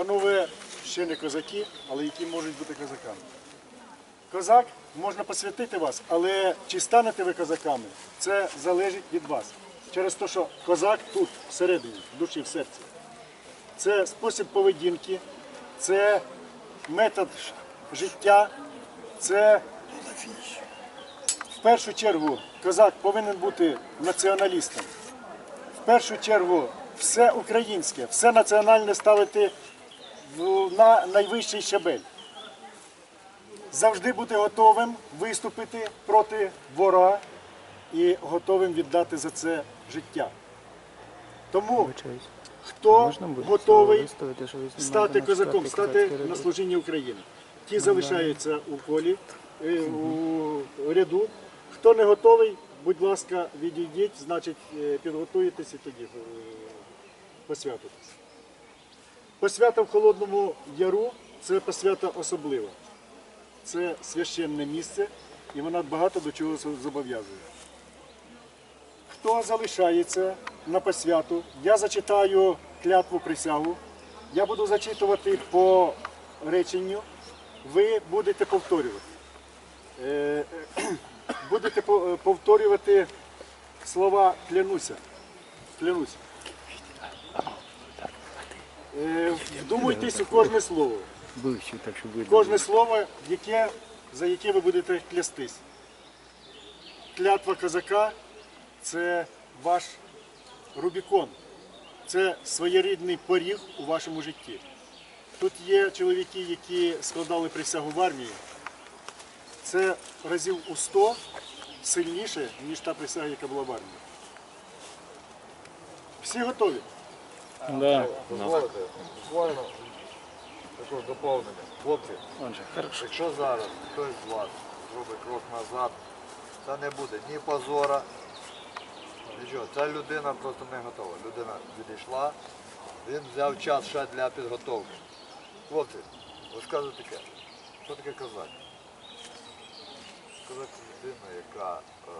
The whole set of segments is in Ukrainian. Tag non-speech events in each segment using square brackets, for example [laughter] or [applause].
Панове ще не козаки, але які можуть бути козаками. Козак можна посвятити вас, але чи станете ви козаками, це залежить від вас. Через те, що козак тут, всередині, в душі, в серці. Це спосіб поведінки, це метод життя, це в першу чергу козак повинен бути націоналістом. В першу чергу все українське, все національне ставити на найвищий щабель. Завжди бути готовим виступити проти ворога і готовим віддати за це життя. Тому хто готовий стати козаком, стати на ряд? служіння України. Ті залишаються у полі, е, у ряду. Хто не готовий, будь ласка, відійдіть, значить е, і тоді е, посвятитесь. Посвята в Холодному Яру це посвята особлива. Це священне місце, і вона багато до чого зобов'язує. Хто залишається на посвяту, я зачитаю клятву присягу. Я буду зачитувати по реченню, ви будете повторювати. Е, [clears throat] Будете повторювати слова клянуся. Клянуся. Е, Вдумуйтесь у кожне слово. Кожне слово, яке, за яке ви будете клястись. Клятва козака це ваш Рубікон, це своєрідний поріг у вашому житті. Тут є чоловіки, які складали присягу в армії. Це разів у 100 сильніше, ніж та присяга, яка була в армії. Всі готові? Да. Буквально також доповнення. Хлопці, якщо зараз хтось з вас зробить крок назад, це не буде ні позора, нічого. Ця людина просто не готова. Людина відійшла, він взяв час ще для підготовки. Хлопці, розказуйте таке. Що таке козак? Козак це людина, яка е,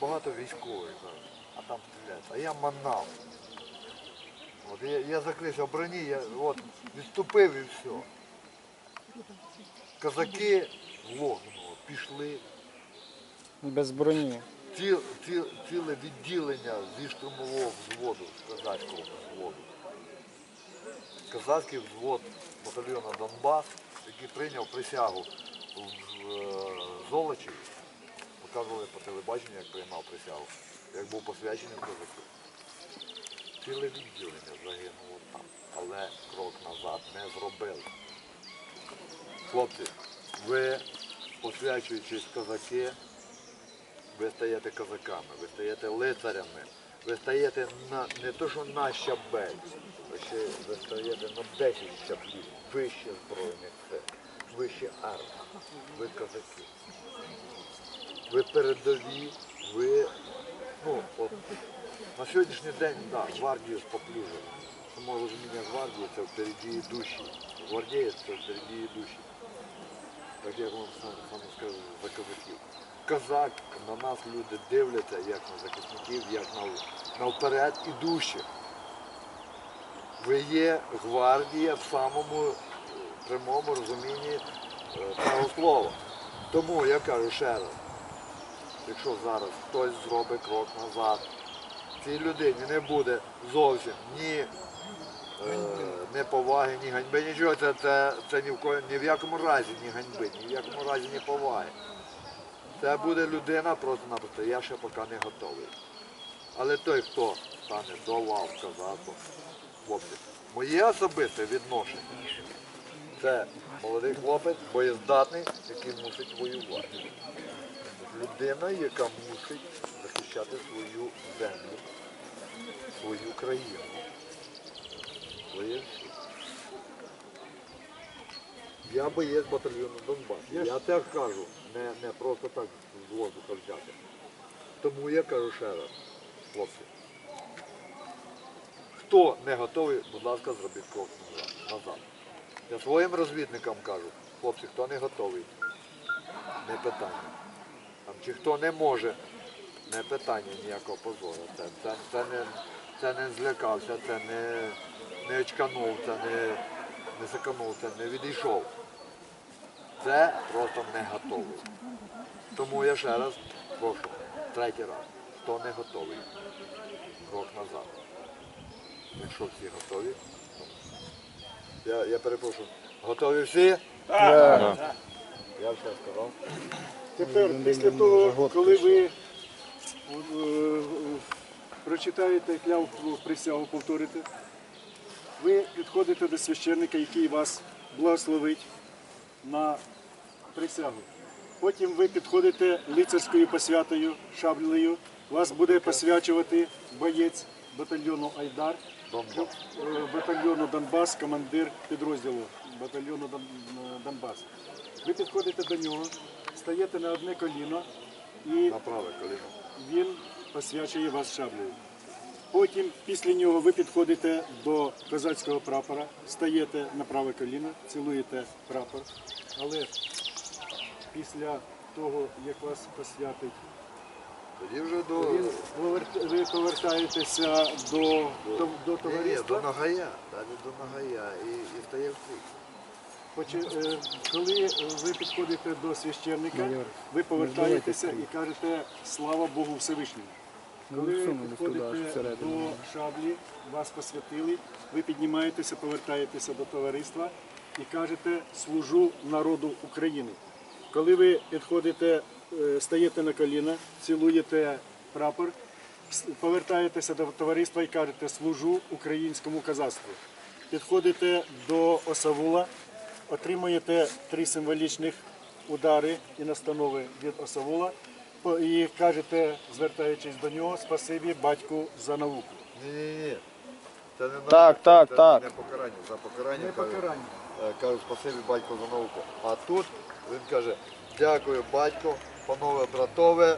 багато військових зараз, а там стріляють. А я манав. От я, я закрився в броні, я от, відступив і все. Козаки в пішли, Без броні. ці, ці, ціле відділення зі штурмового взводу, з козацького взводу. Козацький взвод батальйону Донбас, який прийняв присягу в е, Золочі, показували по телебаченню, як приймав присягу, як був посвячений в козаки. Ціле відділення загинуло там, але крок назад не зробили. Хлопці, ви, посвячуючись козаки, ви стаєте козаками, ви стаєте лицарями, ви стаєте на, не то, що на щабель, ви ще ви стаєте на 10 щаблів, вище збройних сил, вище армії, ви козаки. Ви передові, ви, ну, от, на сьогоднішній день, да, гвардію споплюжили. Само розуміння гвардії це впереді душі. Гвардія це впереді душі. Так я вам сам, сам скажу за козаків. Козак, на нас люди дивляться, як на захисників, як на, на вперед ідущих. Ви є гвардія в самому е, прямому розумінні е, цього слова. Тому я кажу ще раз, якщо зараз хтось зробить крок назад, цій людині не буде зовсім ні е, неповаги, ні ганьби, нічого. Це, це, це ні, в ко- ні в якому разі ні ганьби, ні в якому разі ні поваги. Це буде людина просто-напросто, я ще поки не готовий. Але той, хто стане до лав козацтва, хлопці, моє особисте відношення, це молодий хлопець, боєздатний, який мусить воювати. Людина, яка мусить захищати свою землю, свою країну, своє. Я боєць батальйону Донбас. Я це кажу, не, не просто так з воздуха взяти. Тому я кажу ще раз, хлопці. Хто не готовий, будь ласка, зробіть крок назад. Я своїм розвідникам кажу, хлопці, хто не готовий, не питання. Там, чи хто не може, не питання ніякого позору. Це, це, це, не, це не злякався, це не, не очканув, це не, не заканув, це не відійшов. Це просто не готовий. Тому я ще раз прошу, третій раз, хто не готовий, крок назад. Якщо всі готові, то- я, я перепрошую, готові всі? Я все сказав. Тепер, після того, коли ви е, прочитаєте кляву присягу, повторите, ви підходите до священника, який вас благословить на присягу. Потім ви підходите лицарською посвятою, шаблею. Вас буде посвячувати боєць батальйону Айдар, е, батальйону Донбас, командир підрозділу батальйону е, Донбас. Ви підходите до нього, стаєте на одне коліно і праве коліно. він посвячує вас шаблею. Потім після нього ви підходите до козацького прапора, стаєте на праве коліно, цілуєте прапор. Але після того, як вас посвятить, Тоді вже до, він повер- ви повертаєтеся до, до, до Ні, ні, до товариства. Нагая, далі до Нагая і, і стає в крик. Е, Коли ви підходите до священника, ви повертаєтеся і кажете слава Богу Всевишньому. Коли ви підходите до шаблі, вас посвятили, ви піднімаєтеся, повертаєтеся до товариства і кажете служу народу України. Коли ви підходите, е, стаєте на коліна, цілуєте прапор, повертаєтеся до товариства і кажете служу українському казацтву. Підходите до осавула, отримуєте три символічних удари і настанови від осавула і кажете, звертаючись до нього, спасибі батьку за науку. Ні, ні, ні. Це не Так, наука, так, це так. не покарання. За покарання Не кажуть, покарання. е, кажуть спасибі батько за науку. А тут він каже, дякую батько, панове братове,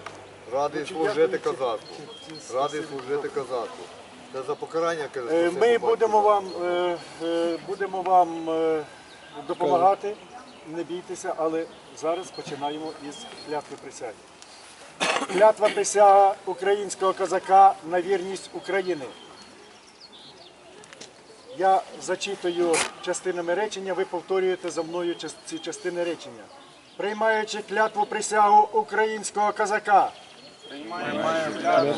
радий Значить, служити дякую, козацтву. чи- чи- Радий служити козацтву. Це за покарання каже. Е, спасибі Ми батько будемо вам, е, е, будемо вам е, допомагати, не бійтеся, але зараз починаємо із клятви присяги. Клятва присяга українського козака на вірність України. Я зачитую частинами речення, ви повторюєте за мною ці частини речення. Приймаючи клятву присягу українського козака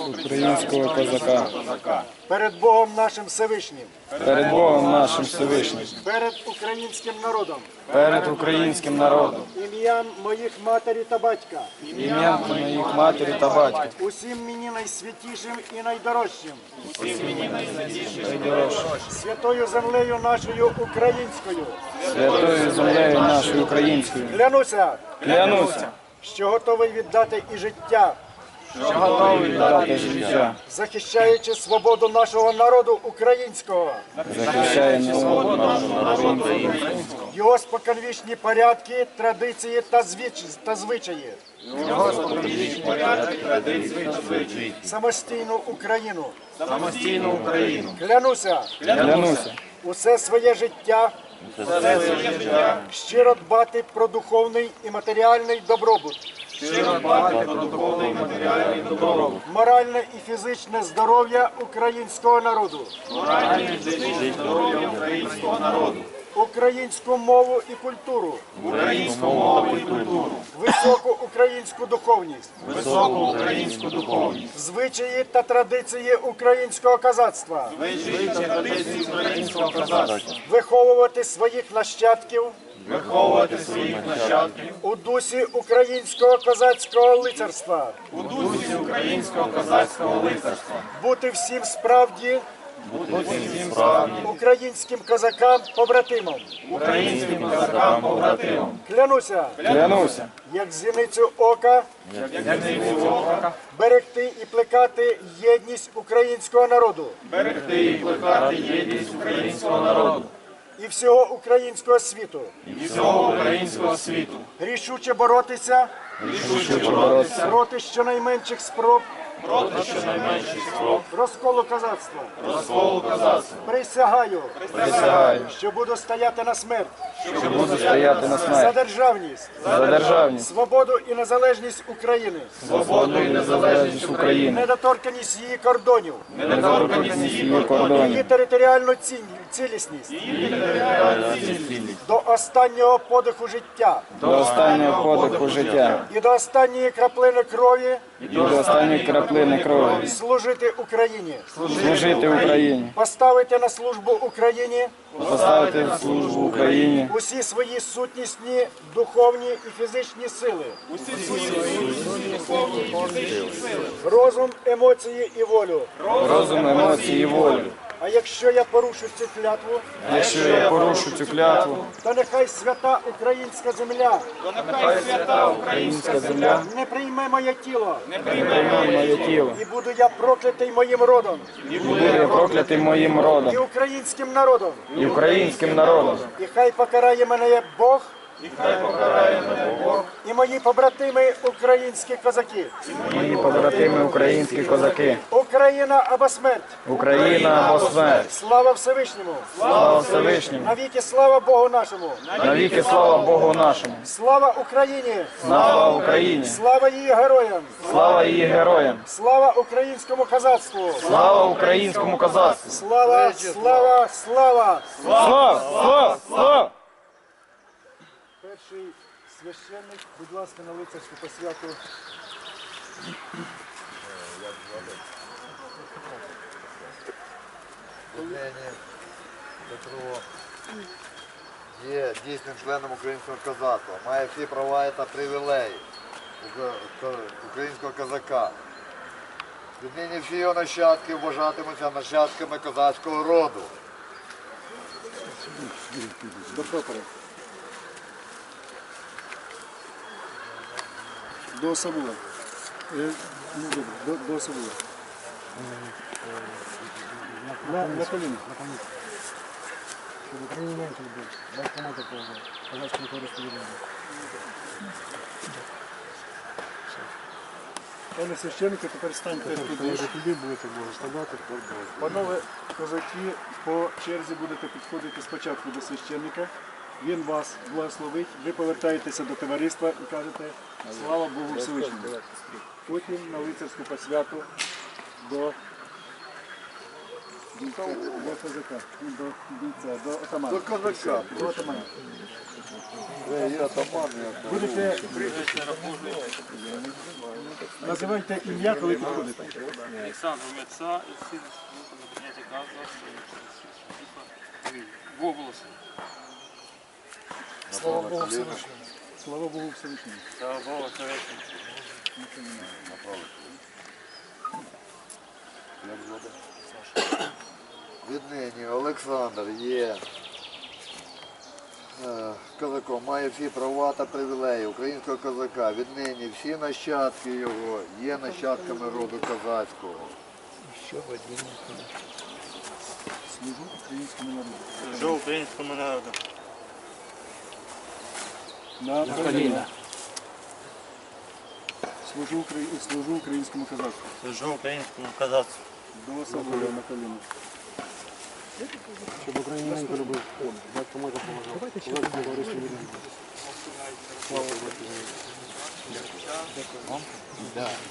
українського козака. перед Богом нашим Всевишнім, перед Богом нашим Всевишнім, перед українським народом, перед українським народом, ім'ям моїх матері та батька, ім'ям моїх матері та батька, усім мені найсвятішим і найдорожчим, найдорожчим, святою землею нашою українською. святою землею нашою українською. Клянуся, Клянуся, що готовий віддати і життя, що готовий дати життя, захищаючи свободу нашого народу українського, захищає свободу нашого народу його споконвічні порядки, традиції та звич- та звичаї. Самостійну Україну. самостійну Україну. Клянуся, Клянуся, усе своє життя. Щиро дбати про духовний і матеріальний добробут, моральне і фізичне здоров'я українського народу, українську мову і культуру, високу українську духовність, високу українську духовність, звичаї та традиції українського козацтва, виховувати своїх нащадків. Виховувати своїх нащадків. У дусі українського козацького лицарства, у дусі українського козацького лицарства, бути всім справді бути всім справді українським козакам побратимом. українським козакам побратимам. Клянуся, Клянуся, як зіницю ока, як зійцю ока, берегти і плекати єдність українського народу. Берегти і плекати єдність українського народу. І всього українського світу, і всього українського світу, рішуче боротися. Рішуче боротися. Проти щонайменших спроб проти щонайменших спроб розколу козацтва. розколу козацтва. Присягаю, Присягаю, що буду стояти на смерть. Що буду стояти на за державність, за державність, свободу і незалежність України, свободу і незалежність України, недоторканість її кордонів, недоторканість її її кордонів, територіальну ці- цілісність. До останнього подиху життя. До останнього подиху життя. І до останньої краплини крові. І до останньої краплини крові. Служити Україні, служити Україні, поставити на службу Україні. Поставити в службу Україні. Усі свої сутнісні, духовні і фізичні сили, розум, емоції і волю. розум, емоції і волю. А якщо я порушу цю клятву, Якщо я порушу цю клятву, то нехай свята українська земля. То нехай свята українська земля. Не прийме моє тіло, не прийме моє тіло, і буду я проклятий моїм родом. І буду я проклятий моїм родом, і українським народом. і українським народом. І хай покарає мене Бог. І мої побратими українські козаки. Мої побратими українські козаки. Україна або смерть. Україна або смерть. Слава Всевишньому. Слава Всевишньому. Навіки слава Богу нашому. Навіки слава Богу нашому. Слава Україні. Слава Україні! Слава її героям. Слава її героям! Слава українському козацтву. Слава українському козацтву! Слава, слава, слава. Слава! Слава! Слава! Перший священник, будь ласка, на лицарську посвяту. Нині Петро є дійсним членом українського козацтва, має всі права та привілеї українського козака. Віднині всі його нащадки вважатимуться нащадками козацького роду. До До особливо. Е, ну, добре, до, до особливо. На, на коліна. Щоб Україні менше був. Батько мати поважав. Казацькому користу Пане священнику, тепер станьте туди. Туди будете ставати. Панове козаки, по черзі будете підходити спочатку до священника. Він вас благословить, ви повертаєтеся до товариства і кажете слава Богу Всевишньому. Потім на лицарську посвяту до, до козака, до бійця, до отамана. До козака. До отамана. Е, Будете називайте ім'я, коли підходите. Олександр Меця і всі на прийняття газу в області. Слава Богу Всевишньому. Слава Богу Всевишньому. Слава Богу, Всевишній. Віднині Олександр є е, козаком, має всі права та привілеї українського козака. Віднині всі нащадки його є нащадками роду козацького. Служу українському народу. Служу українському народу. На коліна. Служу, Украї- служу українському козацтву. Служу українському казацтву. До особливо на коліна. Щоб Україненко любив. Батько може поважав.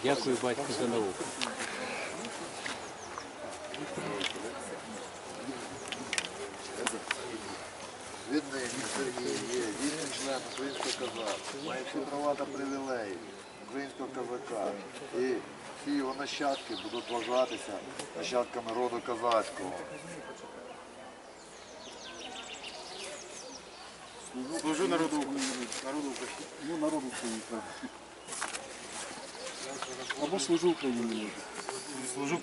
Дякую, батько, за науку. Віднині Сергій є вільним членом українського має всі права та привілеї українського козака. І всі його нащадки будуть вважатися нащадками роду козацького. Служу народу України. Народу України. Ну, народу України. правда. Або служу Україні. Служу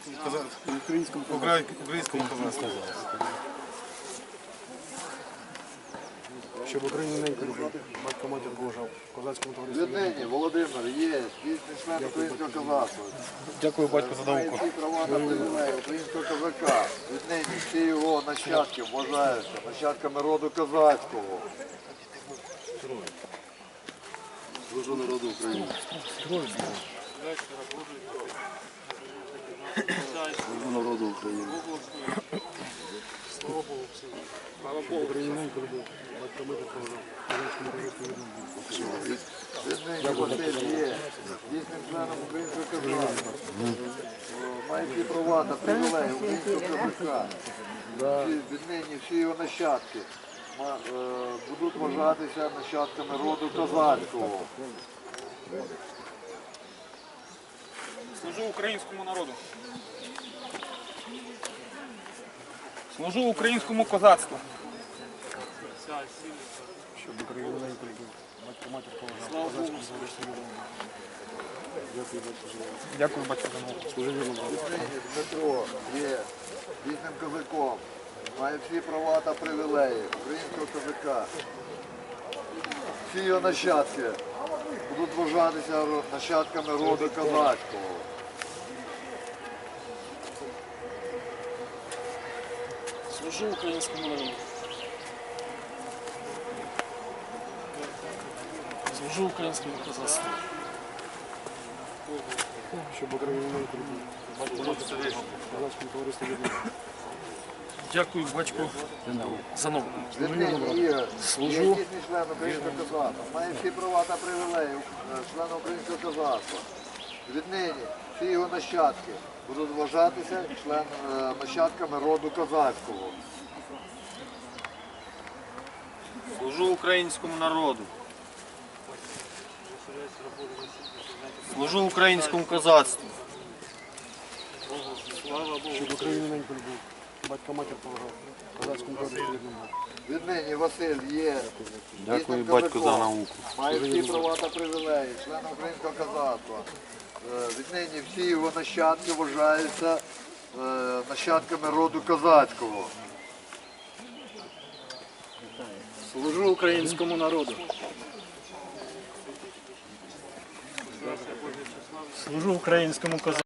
Українському козацтву. українському козацтву. Щоб Україну неньку любив, батько матір поважав, козацькому товаристві. Віднині Володимир є член українського козацтва. Дякую, батько, за науку. всі права на привілеї українського козака. Віднині всі його нащадки вважаються нащадками роду козацького. Служу народу України. Служу народу України. Вірний був. Віднині Василь є дійсним членом українського козацтва. Має всі права та привілеї українського козака. Всі- Віднині всі його нащадки будуть вважатися нащадками роду козацького. Служу українському народу. Служу українському козацтву. Щоб Україна. Батько матір поважав. Козацькому. Дякую, батько за науку. Дякую, батько, за. Служи вірно, Дмитро є дійсним козаком. Має всі права та привілеї українського козака. Всі його нащадки будуть вважатися нащадками роду козацького. Служу українському народу. Служу українському козацтву. Щоб товариству вірний. Дякую, батько, за є дійсний член українського козацтва. Має всі права та привілеї е, члена українського козацтва. Віднині всі його нащадки будуть вважатися член, е, нащадками роду козацького. Служу українському народу. Служу українському козацтву. Щоб Україна неньку любив. Батько матір поважав. Козацькому був. Віднині Василь є Дякую, батько, за науку. Має всі права та привілеї, член українського козацтва. Е, Віднині всі його нащадки вважаються е, нащадками роду козацького. Служу українському народу. Служу українському козаку.